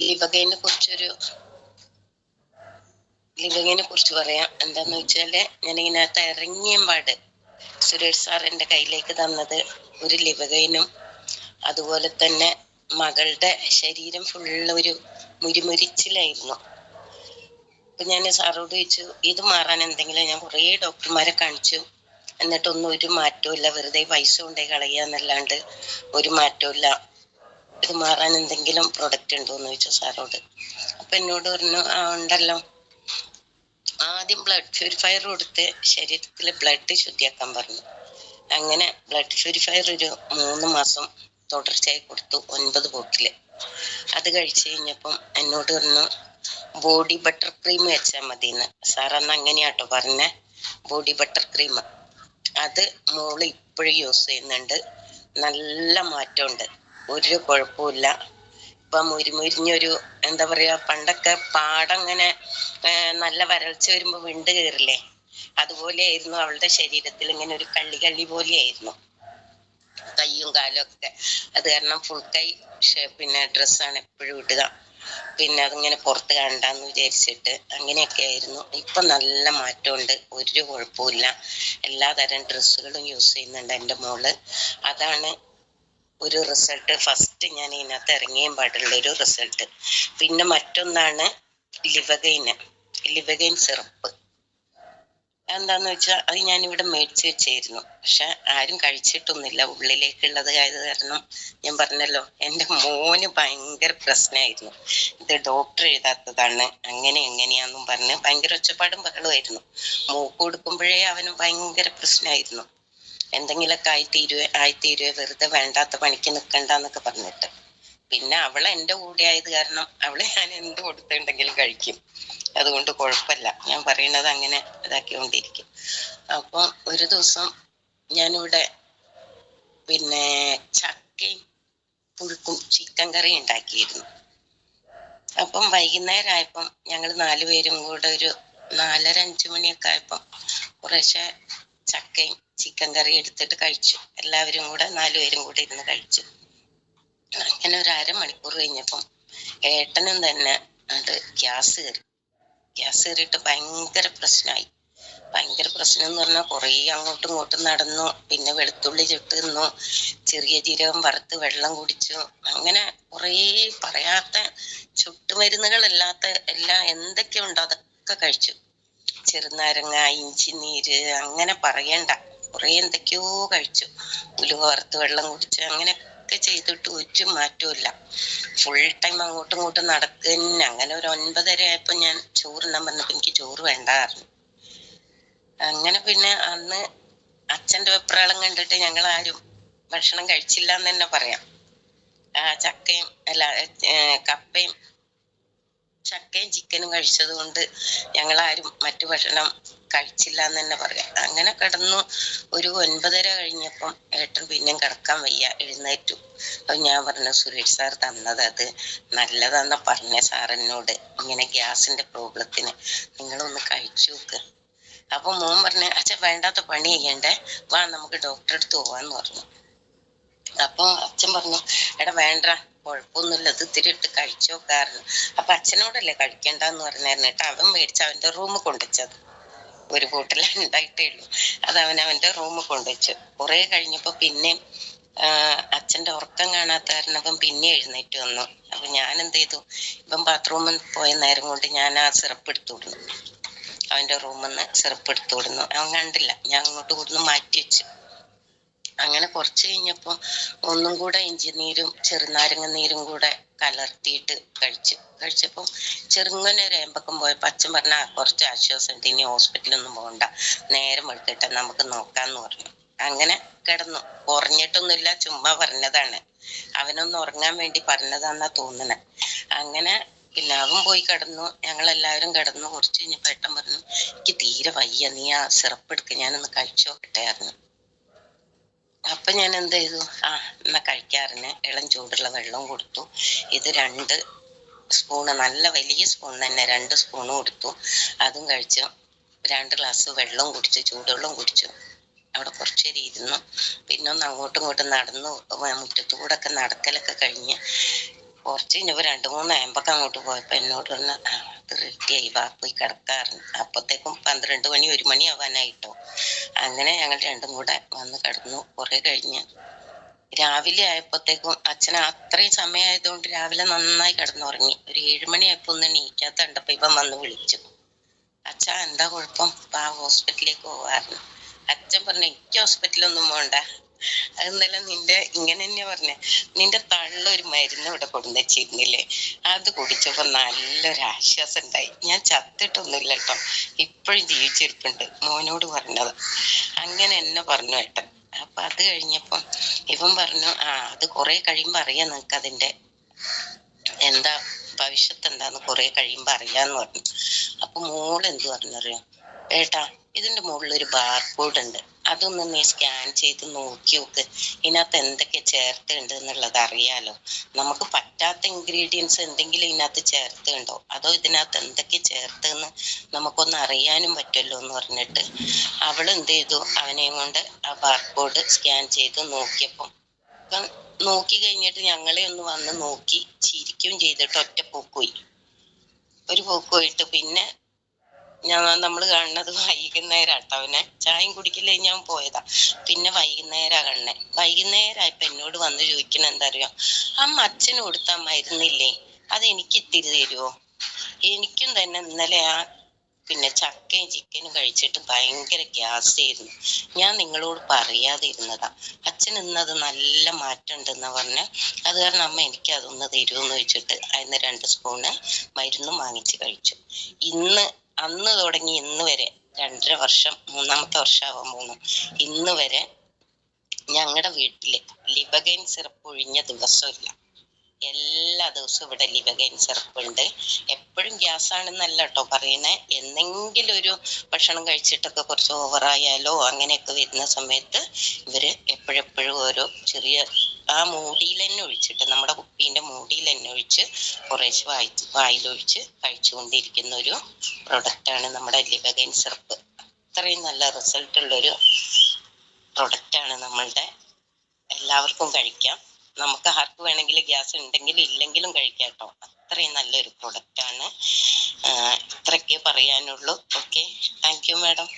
ലിവഗൈനെ കുറിച്ചൊരു ലിവകേനെ കുറിച്ച് പറയാം. എന്താന്ന് വെച്ചാൽ ഞാൻ ഇതിനകത്ത് ഇറങ്ങിയ പാട് സുരേഷ് സാർ എന്റെ കയ്യിലേക്ക് തന്നത് ഒരു ലിവഗൈനും അതുപോലെ തന്നെ മകളുടെ ശരീരം ഫുള്ള് ഒരു മുരിമുരിച്ചിലായിരുന്നു. അപ്പൊ ഞാൻ സാറോട് ചോദിച്ചു ഇത് മാറാൻ എന്തെങ്കിലും ഞാൻ കുറേ ഡോക്ടർമാരെ കാണിച്ചു. എന്നിട്ടൊന്നും ഒരു മാറ്റവും ഇല്ല. വെറുതെ പൈസ കൊണ്ടേ കളയുക എന്നല്ലാണ്ട് ഒരു മാറ്റവും ഇല്ല. ഇത് മാറാൻ എന്തെങ്കിലും പ്രൊഡക്റ്റ് ഉണ്ടോ എന്ന് ചോദിച്ചു സാറോട്. അപ്പൊ എന്നോട് പറഞ്ഞു ആ ഉണ്ടല്ലോ. ആദ്യം ബ്ലഡ് പ്യൂരിഫയർ കൊടുത്ത് ശരീരത്തിലെ ബ്ലഡ് ശുദ്ധിയാക്കാൻ പറഞ്ഞു. അങ്ങനെ ബ്ലഡ് പ്യൂരിഫയർ ഒരു മൂന്ന് മാസം തുടർച്ചയായി കൊടുത്തു ഒൻപത് ബോട്ടിൽ. അത് കഴിച്ചു കഴിഞ്ഞപ്പം എന്നോട് പറഞ്ഞു ബോഡി ബട്ടർ ക്രീം വെച്ചാൽ മതി എന്ന് സാർ അന്ന് അങ്ങനെയാട്ടോ പറഞ്ഞ. ബോഡി ബട്ടർ ക്രീം അത് മോൾ ഇപ്പോഴും യൂസ് ചെയ്യുന്നുണ്ട്. നല്ല മാറ്റമുണ്ട് ഒരു കുഴപ്പമില്ല ഇപ്പൊ മുരിമുരിഞ്ഞൊരു എന്താ പറയാ പണ്ടൊക്കെ പാടങ്ങനെ നല്ല വരൾച്ച വരുമ്പോ വിണ്ട് കയറില്ലേ അതുപോലെ ആയിരുന്നു അവളുടെ ശരീരത്തിൽ ഇങ്ങനെ ഒരു കള്ളി കള്ളി പോലെ ആയിരുന്നു കയ്യും കാലും ഒക്കെ. അത് കാരണം ഫുൾ കൈ പിന്നെ ഡ്രസ്സാണ് എപ്പോഴും ഇടുക. പിന്നെ അതിങ്ങനെ പുറത്ത് കണ്ടാന്ന് വിചാരിച്ചിട്ട് അങ്ങനെയൊക്കെ ആയിരുന്നു. ഇപ്പൊ നല്ല മാറ്റമുണ്ട്. ഒരു കുഴപ്പമില്ല എല്ലാതരം ഡ്രസ്സുകളും യൂസ് ചെയ്യുന്നുണ്ട് എന്റെ മോൾ. അതാണ് ഒരു റിസൾട്ട് ഫസ്റ്റ് ഞാൻ ഇതിനകത്ത് ഇറങ്ങിയും പാടുള്ള ഒരു റിസൾട്ട് പിന്നെ മറ്റൊന്നാണ് ലിവഗൈന്. ലിവഗൈൻ സിറപ്പ്. എന്താന്ന് വെച്ചാൽ അത് ഞാൻ ഇവിടെ മേടിച്ച് വെച്ചായിരുന്നു പക്ഷെ ആരും കഴിച്ചിട്ടൊന്നുമില്ല. ഉള്ളിലേക്കുള്ളത് ആയത് കാരണം ഞാൻ പറഞ്ഞല്ലോ എന്റെ മോന് ഭയങ്കര പ്രശ്നമായിരുന്നു. ഇത് ഡോക്ടർ എഴുതാത്തതാണ്. അങ്ങനെ എങ്ങനെയാന്നും പറഞ്ഞ് ഭയങ്കര ഒച്ചപ്പാടും ബഹളമായിരുന്നു മൂക്ക് കൊടുക്കുമ്പോഴേ അവന് ഭയങ്കര പ്രശ്നമായിരുന്നു. എന്തെങ്കിലുമൊക്കെ ആയി ആയിത്തീരുവ ആയി തീരുവേ വെറുതെ വേണ്ടാത്ത പണിക്ക് നിൽക്കണ്ടെന്നൊക്കെ പറഞ്ഞിട്ട്. പിന്നെ അവൾ എന്റെ കൂടെ ആയത് കാരണം അവളെ ഞാൻ എന്ത് കൊടുത്തിട്ടുണ്ടെങ്കിലും കഴിക്കും. അതുകൊണ്ട് കുഴപ്പമില്ല. ഞാൻ പറയുന്നത് അങ്ങനെ ഇതാക്കിക്കൊണ്ടിരിക്കും. അപ്പം ഒരു ദിവസം ഞാനിവിടെ പിന്നെ ചക്കയും പുഴുക്കും ചിക്കൻ കറി ഉണ്ടാക്കിയിരുന്നു. അപ്പം വൈകുന്നേരം ആയപ്പം ഞങ്ങൾ നാലുപേരും കൂടെ ഒരു നാലര അഞ്ചു മണിയൊക്കെ ആയപ്പം കുറേശ്ശെ ചക്കയും ചിക്കൻ കറി എടുത്തിട്ട് കഴിച്ചു. എല്ലാവരും കൂടെ നാലുപേരും കൂടെ ഇരുന്ന് കഴിച്ചു. അങ്ങനെ ഒരു അരമണിക്കൂർ കഴിഞ്ഞപ്പം ഏട്ടനും തന്നെ അത് ഗ്യാസ് കയറി. ഗ്യാസ് കയറിയിട്ട് ഭയങ്കര പ്രശ്നമായി. ഭയങ്കര പ്രശ്നം എന്ന് പറഞ്ഞാൽ കുറേ അങ്ങോട്ടും ഇങ്ങോട്ടും നടന്നു. പിന്നെ വെളുത്തുള്ളി ചുട്ടുന്നു ചെറിയ ജീരകം വറുത്ത് വെള്ളം കുടിച്ചു. അങ്ങനെ കുറേ പറയാത്ത ചുട്ടുമരുന്നുകളല്ലാത്ത എല്ലാം എന്തൊക്കെയുണ്ടോ അതൊക്കെ കഴിച്ചു. ചെറുനാരങ്ങ ഇഞ്ചി നീര് അങ്ങനെ പറയണ്ട. കുറെ എന്തൊക്കെയോ കഴിച്ചു. ഉലുവ വറുത്ത് വെള്ളം കുടിച്ചു. അങ്ങനെ ഒക്കെ ചെയ്തിട്ട് ഒരു മാറ്റവും ഫുൾ ടൈം അങ്ങോട്ടും ഇങ്ങോട്ടും നടക്കുന്ന. അങ്ങനെ ഒരു ഒൻപതര ആയപ്പോ ഞാൻ ചോറുണ്ണാൻ പറഞ്ഞപ്പോ എനിക്ക് ചോറ് വേണ്ടായിരുന്നു അങ്ങനെ പിന്നെ അന്ന് അച്ഛന്റെ വെപ്രാളം കണ്ടിട്ട് ഞങ്ങൾ ആരും ഭക്ഷണം കഴിച്ചില്ല എന്ന് തന്നെ പറയാം. ചക്കയും അല്ല കപ്പയും ചക്കയും ചിക്കനും കഴിച്ചത് കൊണ്ട് ഞങ്ങൾ ആരും മറ്റു ഭക്ഷണം കഴിച്ചില്ല എന്ന് തന്നെ പറയാം. അങ്ങനെ കിടന്നു ഒരു ഒൻപതര കഴിഞ്ഞപ്പം ഏട്ടൻ പിന്നെയും കിടക്കാൻ വയ്യ എഴുന്നേറ്റു. അപ്പൊ ഞാൻ പറഞ്ഞു സുരേഷ് സാർ തന്നത് അത് നല്ലതാന്ന പറഞ്ഞ സാർ എന്നോട്. ഇങ്ങനെ ഗ്യാസിന്റെ പ്രോബ്ലത്തിന് നിങ്ങളൊന്ന് കഴിച്ചു നോക്ക്. അപ്പൊ മോൻ പറഞ്ഞു അച്ഛ വേണ്ടാത്ത പണി ചെയ്യണ്ടേ? വാ നമുക്ക് ഡോക്ടറെ അടുത്ത് പോവാന്ന് പറഞ്ഞു. അപ്പൊ അച്ഛൻ പറഞ്ഞു എടാ വേണ്ട. കുഴപ്പമൊന്നുമില്ല. ഇത് ഇത്തിരി ഇട്ട് കഴിച്ചു നോക്കാറുണ്ട് അപ്പൊ അച്ഛനോടല്ലേ കഴിക്കണ്ടെന്ന് പറഞ്ഞായിരുന്നു കേട്ടോ. അവൻ മേടിച്ച് അവന്റെ റൂമിൽ കൊണ്ടുവച്ചത്. ഒരു കൂട്ടിൽ ഉണ്ടായിട്ടേ ഉള്ളൂ. അത് അവൻ അവന്റെ റൂമിൽ കൊണ്ടുവച്ചു. കുറെ കഴിഞ്ഞപ്പോ പിന്നെയും അച്ഛന്റെ ഉറക്കം കാണാത്ത കാരണം അവൻ പിന്നെ എഴുന്നേറ്റ് വന്നു. അപ്പൊ ഞാൻ എന്ത് ചെയ്തു ഇപ്പം ബാത്റൂമിൽ പോയ നേരം കൊണ്ട് ഞാൻ ആ സിറപ്പ് എടുത്തു വിടുന്നു. അവന്റെ റൂമിൽ നിന്ന് സിറപ്പ് എടുത്തു വിടുന്നു. അവൻ കണ്ടില്ല. ഞാൻ അങ്ങോട്ട് കൂടുന്നു മാറ്റി വെച്ചു. അങ്ങനെ കുറച്ച് കഴിഞ്ഞപ്പോൾ ഒന്നും കൂടെ ഇഞ്ചി നീരും ചെറുനാരങ്ങ നീരും കൂടെ കലർത്തിയിട്ട് കഴിച്ചു. കഴിച്ചപ്പോൾ ചെറുങ്ങനെ ഒരു ഏമ്പക്കം പോയപ്പോൾ അച്ഛൻ പറഞ്ഞ കുറച്ച് ആശ്വാസം ഇനി ഹോസ്പിറ്റലൊന്നും പോകണ്ട നേരം എടുത്തിട്ട് നമുക്ക് നോക്കാന്ന് പറഞ്ഞു. അങ്ങനെ കിടന്നു. ഉറങ്ങിയിട്ടൊന്നുമില്ല ചുമ്മാ പറഞ്ഞതാണ്. അവനൊന്ന് ഉറങ്ങാൻ വേണ്ടി പറഞ്ഞതാന്നാ തോന്നണേ. അങ്ങനെ പിന്നെ അവൻ പോയി കിടന്നു. ഞങ്ങൾ എല്ലാവരും കിടന്നു. കുറച്ച് കഴിഞ്ഞപ്പോൾ ഏട്ടൻ പറഞ്ഞു എനിക്ക് തീരെ വയ്യ നീ ആ സിറപ്പ് എടുക്ക ഞാനൊന്ന് കഴിച്ചു നോക്കട്ടെ ആയിരുന്നു അപ്പൊ ഞാൻ എന്ത് ചെയ്തു? ആ എന്നാ കഴിക്കാറിന്. ഇളം ചൂടുള്ള വെള്ളം കൊടുത്തു. ഇത് രണ്ട് സ്പൂണ് നല്ല വലിയ സ്പൂൺ തന്നെ രണ്ട് സ്പൂണ് കൊടുത്തു. അതും കഴിച്ചു. രണ്ട് ഗ്ലാസ് വെള്ളവും കുടിച്ചു ചൂടുവെള്ളം കുടിച്ചു. അവിടെ കുറച്ച് നേരം ഇരുന്നു. പിന്നെ ഒന്ന് അങ്ങോട്ടും ഇങ്ങോട്ടും നടന്നു. മുറ്റത്തു കൂടെ ഒക്കെ നടക്കലൊക്കെ കഴിഞ്ഞ് കുറച്ച് കഴിഞ്ഞപ്പോ രണ്ട് മൂന്ന് ആയമ്പൊക്കെ അങ്ങോട്ട് പോയപ്പോ എന്നോട് പറഞ്ഞ "ആ, അത് റെഡിയായി വാ പോയി കിടക്കാറുണ്ട്. അപ്പത്തേക്കും പന്ത്രണ്ട് മണി ഒരു മണി ആവാനായിട്ടോ. അങ്ങനെ ഞങ്ങൾ രണ്ടും കൂടെ വന്ന് കിടന്നു. കുറെ കഴിഞ്ഞ്. രാവിലെ ആയപ്പോഴത്തേക്കും അച്ഛൻ അത്രയും സമയമായതുകൊണ്ട് രാവിലെ നന്നായി കിടന്നുറങ്ങി. ഒരു ഏഴുമണി ആയപ്പോ ഒന്ന് എണീക്കാത്ത കണ്ടപ്പോ ഇവൻ വന്ന് വിളിച്ചു. അച്ഛാ എന്താ കുഴപ്പം? ആ ഹോസ്പിറ്റലിലേക്ക് പോവാറുണ്ട് അച്ഛൻ പറഞ്ഞു എനിക്ക് ഹോസ്പിറ്റലൊന്നും പോണ്ട. ഇന്നലെ നിന്റെ ഇങ്ങനെ തന്നെയാ പറഞ്ഞേ. നിന്റെ തള്ള ഒരു മരുന്ന് ഇവിടെ വെച്ചിരുന്നില്ലേ അത് കുടിച്ചപ്പോ നല്ലൊരു ആശ്വാസം ഉണ്ടായി. ഞാൻ ചത്തിട്ടൊന്നുമില്ല കേട്ടോ ഇപ്പോഴും ജീവിച്ചിരിപ്പുണ്ട്. മോനോട് പറഞ്ഞത്. അങ്ങനെ എന്നെ പറഞ്ഞു ഏട്ടൻ അപ്പൊ അത് കഴിഞ്ഞപ്പം ഇവൻ പറഞ്ഞു ആ അത് കുറെ കഴിയുമ്പോ അറിയാം നിനക്ക് അതിന്റെ എന്താ ഭവിഷ്യത്ത് എന്താന്ന് കുറെ കഴിയുമ്പോ അറിയാന്ന് പറഞ്ഞു. അപ്പൊ മോൾ എന്ത് പറഞ്ഞറിയാം? ഏട്ടാ ഇതിന്റെ മുകളിൽ ഒരു ബാർ കോഡ് ഉണ്ട് അതൊന്ന് നീ സ്കാൻ ചെയ്ത് നോക്കി നോക്ക്. ഇതിനകത്ത് എന്തൊക്കെ ചേർത്തുണ്ട് എന്നുള്ളത് അറിയാലോ. നമുക്ക് പറ്റാത്ത ഇൻഗ്രീഡിയൻസ് എന്തെങ്കിലും ഇതിനകത്ത് ചേർത്തുണ്ടോ? അതോ ഇതിനകത്ത് എന്തൊക്കെ ചേർത്തെന്ന് നമുക്കൊന്ന് അറിയാനും പറ്റുമല്ലോ എന്ന് പറഞ്ഞിട്ട്. അവൾ എന്ത് ചെയ്തു? അവനെയും കൊണ്ട് ആ ബാർകോഡ് സ്കാൻ ചെയ്ത് നോക്കിയപ്പം നോക്കി കഴിഞ്ഞിട്ട് ഞങ്ങളെ ഒന്ന് വന്ന് നോക്കി ചിരിക്കുകയും ചെയ്തിട്ട് ഒറ്റ പോക്ക് പോയി. ഒരു പോക്ക് പോയിട്ട് പിന്നെ ഞാൻ നമ്മൾ കാണുന്നത് വൈകുന്നേരം ആട്ടോ അവനെ ചായയും കുടിക്കില്ല ഞാൻ പോയതാ. പിന്നെ വൈകുന്നേരാ കണ്ണെ. വൈകുന്നേരമായപ്പോ എന്നോട് വന്ന് ചോദിക്കണ എന്താ അറിയോ അമ്മ അച്ഛന് കൊടുത്താ മരുന്നില്ലേ? അത് എനിക്ക് ഇത്തിരി തരുമോ എനിക്കും തന്നെ ഇന്നലെ ആ പിന്നെ ചക്കയും ചിക്കനും കഴിച്ചിട്ട് ഭയങ്കര ഗ്യാസ് ആയിരുന്നു ഞാൻ നിങ്ങളോട് പറയാതിരുന്നതാ. അച്ഛൻ ഇന്നത് നല്ല മാറ്റം ഉണ്ടെന്ന് പറഞ്ഞ. അത് കാരണം അമ്മ എനിക്ക് അതൊന്ന് തരുമെന്ന് വെച്ചിട്ട് അതിന് രണ്ട് സ്പൂണ് മരുന്നും വാങ്ങിച്ച് കഴിച്ചു. ഇന്ന് അന്ന് തുടങ്ങി ഇന്ന് വരെ രണ്ടര വർഷം മൂന്നാമത്തെ വർഷമാവാൻ പോകുന്നു. ഇന്ന് വരെ ഞങ്ങളുടെ വീട്ടിൽ ലിബഗൈൻ സിറപ്പ് ഒഴിഞ്ഞ ദിവസമില്ല. എല്ലാ ദിവസവും ഇവിടെ സിറപ്പ് ഉണ്ട് എപ്പോഴും ഗ്യാസ് ആണെന്നല്ല കേട്ടോ പറയുന്നത് എന്നെങ്കിലും ഒരു ഭക്ഷണം കഴിച്ചിട്ടൊക്കെ കുറച്ച് ഓവറായാലോ അങ്ങനെയൊക്കെ വരുന്ന സമയത്ത് ഇവർ എപ്പോഴെപ്പോഴും ഓരോ ചെറിയ ആ മൂടിയിൽ തന്നെ ഒഴിച്ചിട്ട് നമ്മുടെ കുപ്പീന്റെ മൂടിയിൽ തന്നെ ഒഴിച്ച് കുറേശ്ശെ വായി വായിലൊഴിച്ച് കഴിച്ചുകൊണ്ടിരിക്കുന്ന ഒരു പ്രൊഡക്റ്റ് ആണ് നമ്മുടെ ലിവഗൈൻ സിറപ്പ്. അത്രയും നല്ല റിസൾട്ട് ഉള്ളൊരു പ്രൊഡക്റ്റ് ആണ് നമ്മളുടെ എല്ലാവർക്കും കഴിക്കാം. നമുക്ക് ആർക്ക് വേണമെങ്കിലും ഗ്യാസ് ഉണ്ടെങ്കിലും ഇല്ലെങ്കിലും കഴിക്കാം കേട്ടോ. അത്രയും നല്ലൊരു പ്രൊഡക്റ്റ് ആണ്. ആഹ് ഇത്രയൊക്കെ പറയാനുള്ളൂ. Okay thank you madam